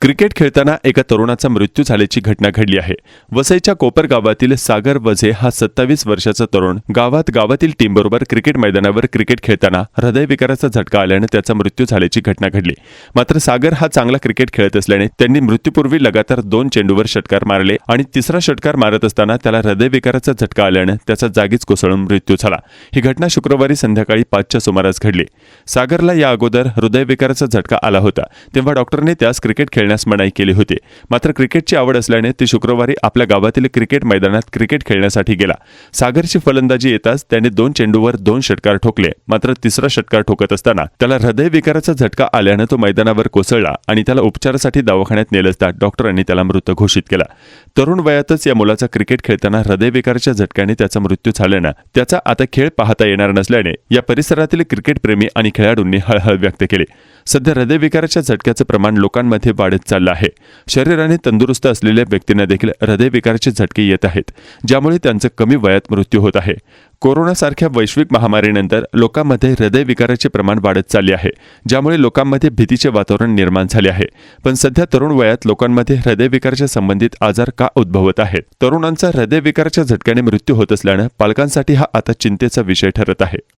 Cricket खेळताना एका तरुणाचा मृत्यू झाल्याची घटना घडली आहे. वसईच्या कोपर गावातील सागर वझे हा सत्तावीस वर्षाचा तरुण गावात गावातील टीमबरोबर क्रिकेट मैदानावर क्रिकेट खेळताना हृदयविकाराचा झटका आल्याने त्याचा मृत्यू झाल्याची घटना घडली. मात्र सागर हा चांगला क्रिकेट खेळत असल्याने त्यांनी मृत्यूपूर्वी लगातार दोन चेंडूवर षटकार मारले आणि तिसरा षटकार मारत असताना त्याला हृदयविकाराचा झटका आल्याने त्याचा जागीच कोसळून मृत्यू झाला. ही घटना शुक्रवारी संध्याकाळी पाचच्या सुमारास घडली. सागरला या अगोदर हृदयविकाराचा झटका आला होता. तेव्हा डॉक्टरने त्यास क्रिकेट खेळ खेळण्यास मनाई केली होती. मात्र क्रिकेटची आवड असल्याने ते शुक्रवारी आपल्या गावातील क्रिकेट मैदानात क्रिकेट खेळण्यासाठी गेला. सागरची फलंदाजी येताच त्याने दोन चेंडूवर दोन षटकार ठोकले. मात्र तिसरा षटकार ठोकत असताना त्याला हृदयविकाराचा झटका आल्यानं तो मैदानावर कोसळला आणि त्याला उपचारासाठी दवाखान्यात नेलं असता डॉक्टरांनी त्याला मृत घोषित केला. तरुण वयातच या मुलाचा क्रिकेट खेळताना हृदयविकाराच्या झटक्याने त्याचा मृत्यू झाल्यानं त्याचा आता खेळ पाहता येणार नसल्याने या परिसरातील क्रिकेटप्रेमी आणि खेळाडूंनी हळहळ व्यक्त केली. सध्या हृदयविकाराच्या झटक्याचं प्रमाण लोकांमध्ये वाढत वाढत चाललं आहे. शरीराने तंदुरुस्त असलेल्या व्यक्तींना देखील हृदयविकाराचे झटके येत आहेत ज्यामुळे त्यांचं कमी वयात मृत्यू होत आहे. कोरोनासारख्या वैश्विक महामारीनंतर लोकांमध्ये हृदयविकाराचे प्रमाण वाढत चालले आहे ज्यामुळे लोकांमध्ये भीतीचे वातावरण निर्माण झाले आहे. पण सध्या तरुण वयात लोकांमध्ये हृदयविकाराच्या संबंधित आजार का उद्भवत आहेत? तरुणांचा हृदयविकाराच्या झटक्याने मृत्यू होत असल्यानं पालकांसाठी हा आता चिंतेचा विषय ठरत आहे.